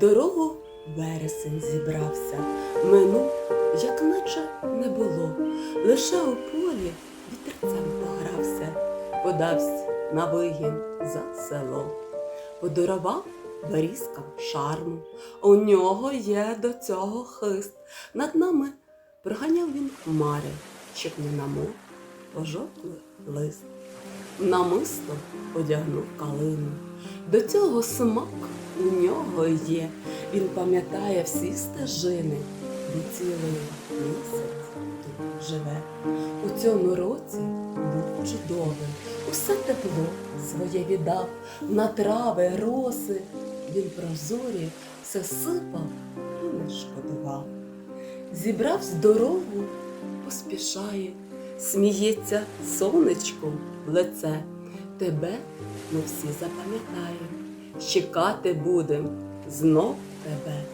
Дорогу вересень зібрався, минув, як наче не було, лише у полі вітерцем погрався, подався на вигін за село, подарував берізкам шарму, у нього є до цього хист. Над нами проганяв він хмари, щоб не намов пожовклий лист. Намисто одягнув калину. До цього смак у нього є. Він пам'ятає всі стежини, він цілий місяць тут живе. У цьому році був чудовий, усе тепло своє віддав, на трави, роси. Він прозорі все сипав і не шкодував. Зібрав з дорогу, поспішає, сміється сонечко в лице. Тебе ми всі запам'ятаємо, чекати будем знов тебе.